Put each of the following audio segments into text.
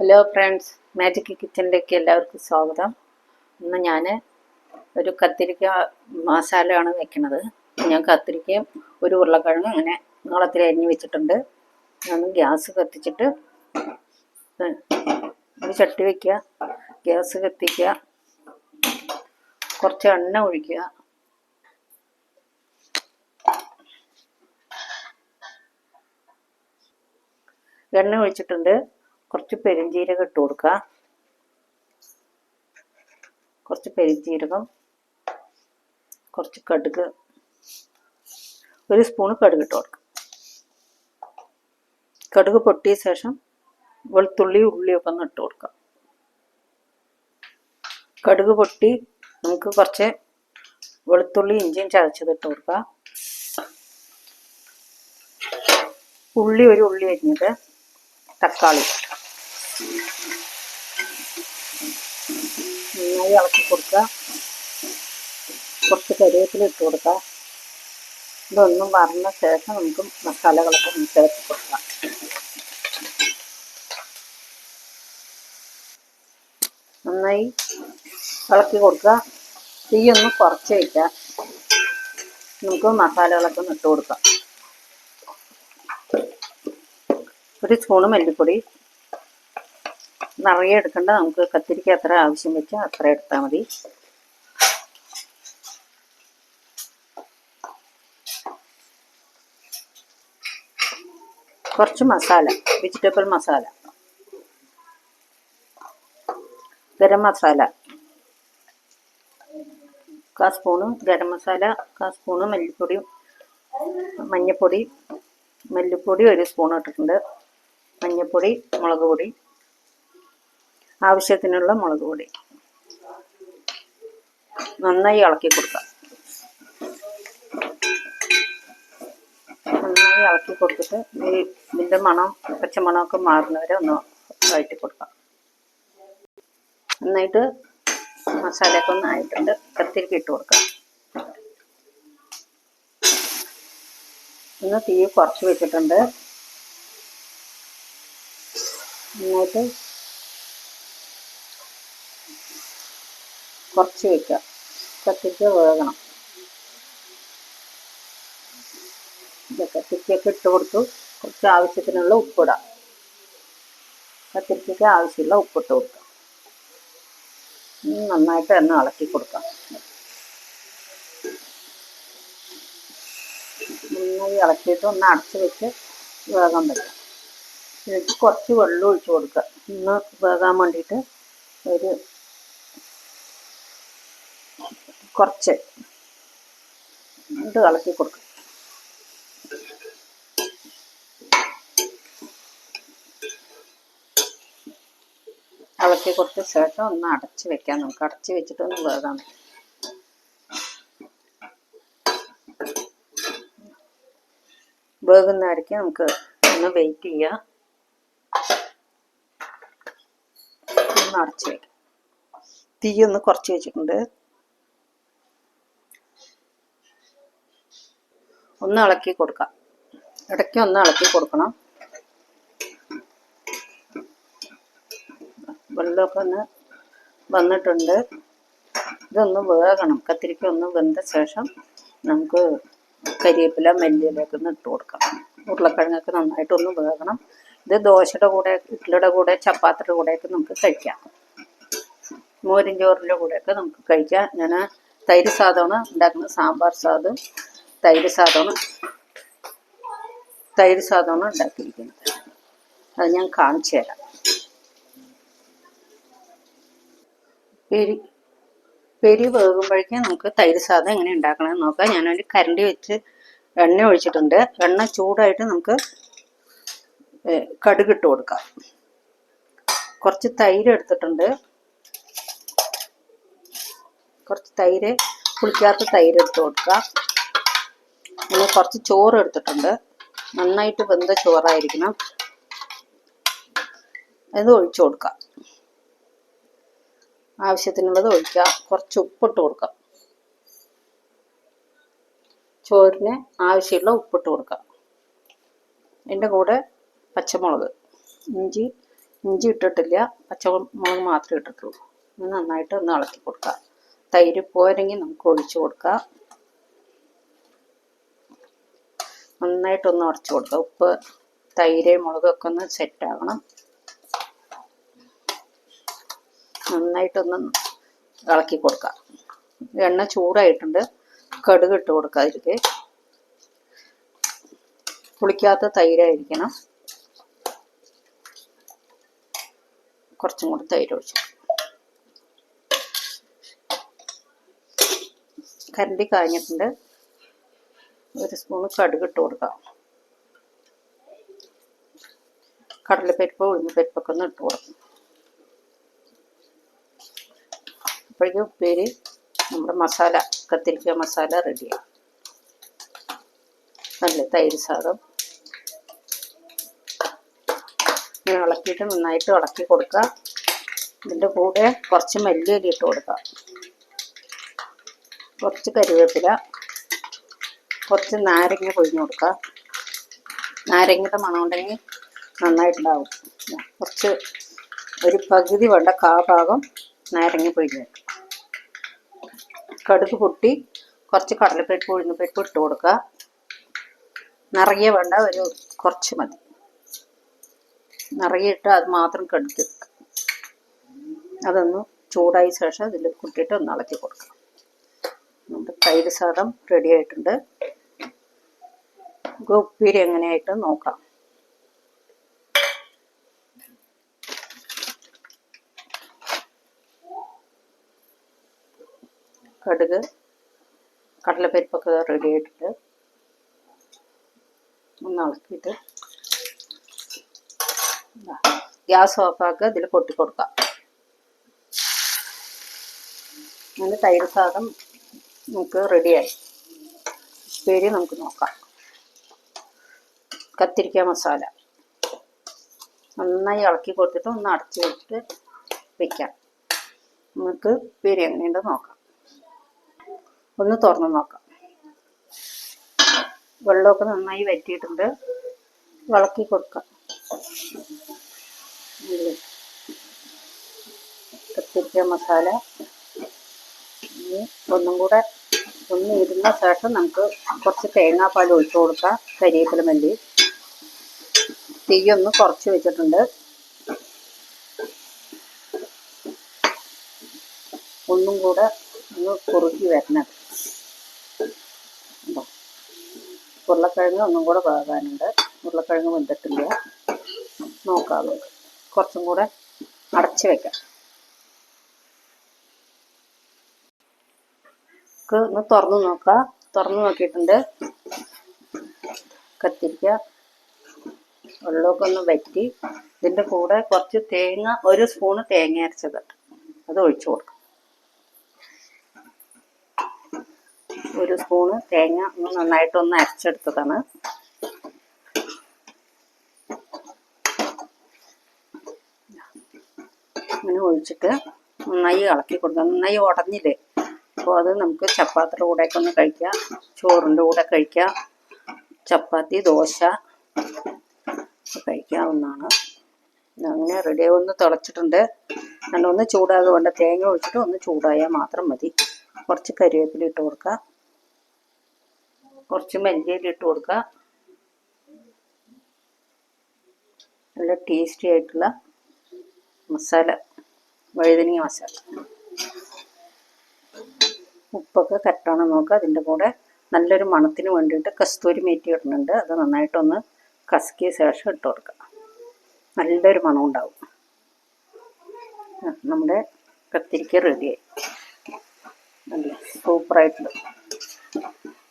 Hello friends magic കിച്ചണിലേക്ക് എല്ലാവർക്കും സ്വാഗതം. ഇന്ന് ഞാൻ ഒരു കത്തിരിക്ക മസാലയാണ് വെക്കുന്നത്. ഞാൻ കത്തിരിക്കയും ഒരു ഉരുളക്കിഴങ്ങും ഇങ്ങനെ നീളത്തിൽ അരിഞ്ഞ് വെച്ചിട്ടുണ്ട്. ഞാൻ ഗ്യാസ് കത്തിച്ചിട്ട് ഒരു ചട്ടി വയ്ക്കുക ഗ്യാസ് കത്തിക്കുക കുറച്ച് എണ്ണ ഒഴിക്കുക. എണ്ണ ഒഴിച്ചിട്ടുണ്ട്. കുറച്ച് പെരുംജീരകം ഇട്ട് കൊടുക്കുക. കുറച്ച് പെരുംജീരകം കുറച്ച് കടുക് ഒരു സ്പൂൺ കടുക് ഇട്ട് കൊടുക്കുക. കടുക് പൊട്ടിയ ശേഷം വെളുത്തുള്ളി ഉള്ളിയൊക്കെ ഒന്ന് ഇട്ട് കൊടുക്കുക. കടുക് പൊട്ടി നമുക്ക് കുറച്ച് വെളുത്തുള്ളി ഇഞ്ചിയും ചതച്ചത് ഇട്ട് കൊടുക്കുക. ഉള്ളി ഒരു ഉള്ളി അരിഞ്ഞത് തക്കാളി നന്നായി ഇളക്കി കൊടുക്കുക. കുറച്ച് കരിവേപ്പില ഇട്ട് കൊടുക്കുക. ഇതൊന്നും വറന്ന ശേഷം നമുക്ക് മസാലകളൊക്കെ ചേർത്ത് കൊടുക്കാം. നന്നായി ഇളക്കി കൊടുക്കുക. തീയൊന്ന് കുറച്ച് വയ്ക്കുക നമുക്ക് മസാലകളൊക്കെ ഒന്ന് ഇട്ട് കൊടുക്കാം. ഒരു സ്പൂണ് മല്ലിപ്പൊടി. നിറയെ എടുക്കണ്ട. നമുക്ക് കത്തിരിക്ക അത്ര ആവശ്യം വെച്ചാൽ അത്ര എടുത്താൽ മതി. കുറച്ച് മസാല വെജിറ്റബിൾ മസാല. ഗരം മസാല. കാ സ്പൂണ് ഗരം മസാല കാ സ്പൂണ് മല്ലിപ്പൊടി മഞ്ഞൾപ്പൊടി മല്ലിപ്പൊടി ഒരു സ്പൂൺ ഇട്ടിട്ടുണ്ട്. മഞ്ഞൾപ്പൊടി മുളക് പൊടി. ആവശ്യത്തിനുള്ള മുളക് പൊടി. നന്നായി ഇളക്കി കൊടുക്കാം. നന്നായി ഇളക്കി കൊടുത്തിട്ട് ഈ ഇതിന്റെ മണം പച്ചമണമൊക്കെ മാറുന്നവരെ ഒന്ന് വഴറ്റി കൊടുക്കാം. നന്നായിട്ട് മസാലയൊക്കെ ഒന്ന് ആയിട്ടുണ്ട്. കത്തിരിക്ക ഇട്ട് കൊടുക്കാം. ഇന്ന് തീ കുറച്ച് വെച്ചിട്ടുണ്ട്. നന്നായിട്ട് കുറച്ച് വെക്കുക കത്തിരിക്ക വേകണം. കത്തിരിക്കൊക്കെ ഇട്ട് കൊടുത്തു. കുറച്ച് ആവശ്യത്തിനുള്ള ഉപ്പിടാം. കത്തിരിക്കൊക്കെ ആവശ്യമുള്ള ഉപ്പിട്ട് കൊടുക്കാം. നന്നായിട്ട് എണ്ണ ഇളക്കി കൊടുക്കാം. നന്നായി ഇളക്കിയിട്ട് ഒന്ന് അടച്ച് വെച്ച് വേകാൻ പറ്റും. ഇതിലേക്ക് കുറച്ച് വെള്ളം ഒഴിച്ച് കൊടുക്കുക. ഇന്ന് വേകാൻ വേണ്ടിയിട്ട് ഒരു കുറച്ച് ഇത് ഇളക്കി കൊടുക്കും. ഇളക്കി കൊടുത്ത ശേഷം ഒന്ന് അടച്ച് വെക്കാൻ നമുക്ക് അടച്ച് വെച്ചിട്ട് ഒന്ന് വേഗം വേകുന്നവരേക്ക് നമുക്ക് ഒന്ന് വെയിറ്റ് ചെയ്യാം. ഒന്ന് വെക്കാം. തീ ഒന്ന് കുറച്ച് വെച്ചിട്ടുണ്ട്. ഒന്ന് ഇളക്കി കൊടുക്കാം. ഇടയ്ക്ക് ഒന്ന് ഇളക്കി കൊടുക്കണം. വെള്ളമൊക്കെ ഒന്ന് വന്നിട്ടുണ്ട്. ഇതൊന്ന് വേകണം. കത്തിരിക്ക ഒന്ന് വെന്ത ശേഷം നമുക്ക് കരിവേപ്പില മല്ലിയിലൊക്കെ ഒന്ന് ഇട്ട് കൊടുക്കാം. ഉരുളക്കിഴങ്ങൊക്കെ നന്നായിട്ടൊന്ന് വേകണം. ഇത് ദോശയുടെ കൂടെ ഇഡ്ഡലിയുടെ കൂടെ ചപ്പാത്തിയുടെ കൂടെയൊക്കെ നമുക്ക് കഴിക്കാം. മോരിൻ ചോറിന്റെ കൂടെയൊക്കെ നമുക്ക് കഴിക്കാം. ഞാൻ തൈര് സാധമാണ് ഉണ്ടാക്കുന്നത്. സാമ്പാർ സാധം തൈര് സാധനം തൈര് സാധനം ഉണ്ടാക്കിയിരിക്കുന്നത് അത് ഞാൻ കാണിച്ചു തരാം. പെരി പെരി വേകുമ്പോഴേക്കും നമുക്ക് തൈര് സാധനം എങ്ങനെ ഉണ്ടാക്കണമെന്ന് നോക്കാം. ഞാനൊരു കരണ്ടി വെച്ച് എണ്ണ ഒഴിച്ചിട്ടുണ്ട്. എണ്ണ ചൂടായിട്ട് നമുക്ക് കടുക് ഇട്ട് കൊടുക്കാം. കുറച്ച് തൈര് എടുത്തിട്ടുണ്ട്. കുറച്ച് തൈര് പുളിക്കാത്ത തൈര് എടുത്ത് കൊടുക്കുക പിന്നെ കുറച്ച് ചോറ് എടുത്തിട്ടുണ്ട്. നന്നായിട്ട് വെന്ത ചോറായിരിക്കണം. അത് ഒഴിച്ചു കൊടുക്കാം. ആവശ്യത്തിനുള്ളത് ഒഴിക്കുക. കുറച്ച് ഉപ്പിട്ട് കൊടുക്കാം. ചോറിന് ആവശ്യമുള്ള ഉപ്പിട്ട് കൊടുക്കാം. എന്റെ കൂടെ പച്ചമുളക്. ഇഞ്ചി ഇഞ്ചി ഇട്ടിട്ടില്ല. പച്ചമുളക് മാത്രമേ ഇട്ടിട്ടുള്ളൂ. നന്നായിട്ട് ഒന്ന് ഇളക്കി കൊടുക്കുക തൈര് പോരെങ്കിൽ നമുക്ക് ഒഴിച്ചു കൊടുക്കാം. നന്നായിട്ടൊന്ന് ഉടച്ചു കൊടുക്കുക. ഉപ്പ് തൈര് മുളകൊക്കെ ഒന്ന് സെറ്റാകണം നന്നായിട്ടൊന്ന് ഇളക്കി കൊടുക്കുക. എണ്ണ ചൂടായിട്ടുണ്ട്. കടുക് ഇട്ട് കൊടുക്കുക അതിലേക്ക്. പുളിക്കാത്ത തൈരായിരിക്കണം. കുറച്ചും കൂടി തൈര് ഒഴിച്ചു കരണ്ടി കാഞ്ഞിട്ടുണ്ട്. ഒരു സ്പൂണ് കടുക് ഇട്ട് കൊടുക്കാം. കടലപ്പരിപ്പ് ഉഴുന്നപ്പരിപ്പൊക്കെ ഒന്ന് ഇട്ട് കൊടുക്കും. അപ്പോഴേക്കും ഉപ്പേരി നമ്മുടെ മസാല കത്തിരിക്ക മസാല റെഡിയാണ്. നല്ല തൈര് സാദം ഇങ്ങനെ ഇളക്കിയിട്ട് നന്നായിട്ട് ഇളക്കി കൊടുക്കുക ഇതിന്റെ കൂടെ കുറച്ച് മല്ലിയില ഇട്ട് കൊടുക്കുക കുറച്ച് കരിവേപ്പില കുറച്ച് നാരങ്ങ പൊഴിഞ്ഞു കൊടുക്കുക നാരങ്ങയുടെ മണം ഉണ്ടെങ്കിൽ നന്നായിട്ടുണ്ടാവും. കുറച്ച് ഒരു പകുതി വേണ്ട കാ ഭാഗം നാരങ്ങ പൊഴിഞ്ഞു വെക്കുക കടുക് പൊട്ടി കുറച്ച് കടലപ്പരിപ്പ് ഉഴുന്നപ്പരിപ്പ് ഇട്ട് കൊടുക്കുക. നിറയെ വേണ്ട ഒരു കുറച്ച് മതി. നിറയെ ഇട്ട് അത് മാത്രം കടുത്ത് അതൊന്ന് ചൂടായ ശേഷം അതിൽ കുട്ടിയിട്ട് ഒന്ന് ഇളക്കി കൊടുക്കണം നമ്മുടെ തൈര് സാധം റെഡി ആയിട്ടുണ്ട്. നമുക്ക് ഉപ്പേരി എങ്ങനെയായിട്ട് നോക്കാം. കടുക് കടലപ്പരിപ്പൊക്കെ റെഡി ആയിട്ടുണ്ട്. ഒന്ന് ഇളക്കിയിട്ട് ഗ്യാസ് ഓഫാക്കുക ഇതിൽ പൊട്ടി കൊടുക്കാം. അങ്ങനെ തൈര് സാധം നമുക്ക് റെഡിയായി ഉപ്പേരി നമുക്ക് നോക്കാം. കത്തിരിക്ക മസാല. നന്നായി ഇളക്കി കൊടുത്തിട്ട് ഒന്ന് അടച്ച് വെച്ചിട്ട് വെക്കാം. നമുക്ക് പേര് എങ്ങനെയുണ്ട് നോക്കാം. ഒന്ന് തുറന്ന് നോക്കാം. വെള്ളമൊക്കെ നന്നായി വറ്റിയിട്ടുണ്ട്. ഇളക്കി കൊടുക്കാം. കത്തിരിക്ക മസാല. ഒന്നും കൂടെ ഒന്ന് ഇരുന്ന ശേഷം നമുക്ക് കുറച്ച് തേങ്ങാപ്പാൽ ഒഴിച്ചു കൊടുക്കാം. കരിവേപ്പില മല്ലി. തീയൊന്ന് കുറച്ച് വെച്ചിട്ടുണ്ട്. ഒന്നും കൂടെ ഒന്ന് കുറുക്കി വരണം? ഉരുളക്കിഴങ്ങ് ഒന്നും കൂടെ വേകാനുണ്ട്. ഉരുളക്കിഴങ്ങ് വെന്തിട്ടില്ല. നോക്കാം കുറച്ചും കൂടെ അടച്ച് വെക്കാം. ഒന്ന് തുറന്ന് നോക്കാം. തുറന്ന് നോക്കിയിട്ടുണ്ട്. കത്തിരിക്ക. വെള്ളമൊക്കെ ഒന്ന് വറ്റി ഇതിന്റെ കൂടെ കുറച്ച് തേങ്ങ ഒരു സ്പൂണ് തേങ്ങ അരച്ചത്. അത് ഒഴിച്ചു കൊടുക്കും. ഒരു സ്പൂണ് തേങ്ങ ഒന്ന് നന്നായിട്ടൊന്ന് അരച്ചെടുത്തതാണ്. അങ്ങനെ ഒഴിച്ചിട്ട് നന്നായി ഇളക്കി കൊടുക്കുക നന്നായി ഉടഞ്ഞില്ലേ? അപ്പോൾ അത് നമുക്ക് ചപ്പാത്തിയുടെ കൂടെയൊക്കെ ഒന്ന് കഴിക്കാം. ചോറിന്റെ കൂടെ കഴിക്കാം. ചപ്പാത്തി ദോശ കഴിക്കാവുന്നതാണ്. അങ്ങനെ റെഡി ഒന്ന് തിളച്ചിട്ടുണ്ട്. നല്ല ഒന്ന് ചൂടാകുക വേണ്ട തേങ്ങ ഒഴിച്ചിട്ട് ഒന്ന് ചൂടായാൽ മാത്രം മതി. കുറച്ച് കരിവേപ്പില ഇട്ട് കൊടുക്കുക. കുറച്ച് മല്ലിയില ഇട്ട് കൊടുക്കുക. നല്ല ടേസ്റ്റി ആയിട്ടുള്ള മസാല വഴുതനങ്ങ മസാല. ഉപ്പൊക്കെ കറക്റ്റാണെന്ന് നോക്കുക. അതിന്റെ കൂടെ നല്ലൊരു മണത്തിന് വേണ്ടിയിട്ട് കസ്തൂരി മേറ്റി ഇടുന്നുണ്ട്. അത് നന്നായിട്ടൊന്ന് കസക്കിയ ശേഷം ഇട്ട് കൊടുക്കുക നല്ലൊരു മണം ഉണ്ടാവും നമ്മുടെ കത്തിരിക്ക റെഡിയായി നല്ല സൂപ്പറായിട്ടുണ്ട്.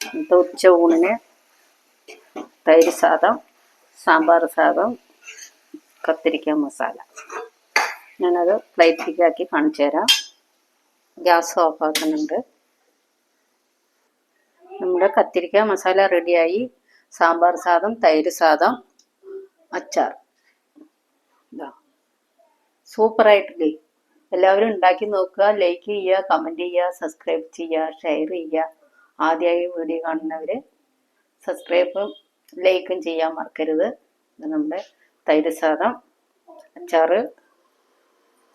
ഇന്നത്തെ ഉച്ച ഊണിന് തൈര് സാദം സാമ്പാർ സാദം കത്തിരിക്ക മസാല. ഞാനത് പ്ലേറ്റിലേക്കാക്കി കാണിച്ചു തരാം. ഗ്യാസ് ഓഫ് ആക്കുന്നുണ്ട് നമ്മുടെ കത്തിരിക്ക മസാല റെഡിയായി സാമ്പാർ സാദം തൈര് സാദം അച്ചാർ. സൂപ്പർ സൂപ്പറായിട്ടില്ലേ? എല്ലാവരും ഉണ്ടാക്കി നോക്കുക ലൈക്ക് ചെയ്യുക കമന്റ് ചെയ്യുക സബ്സ്ക്രൈബ് ചെയ്യുക ഷെയർ ചെയ്യുക. ആദ്യമായി വീഡിയോ കാണുന്നവർ സബ്സ്ക്രൈബും ലൈക്കും ചെയ്യാൻ മറക്കരുത്. നമ്മുടെ തൈര് സാദം അച്ചാറ്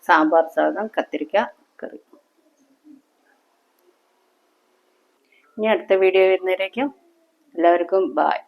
സാമ്പാർ സാദം കത്തിരിക്ക കറി. ഇനി അടുത്ത വീഡിയോ വരുന്നവരേക്കും എല്ലാവർക്കും ബായ്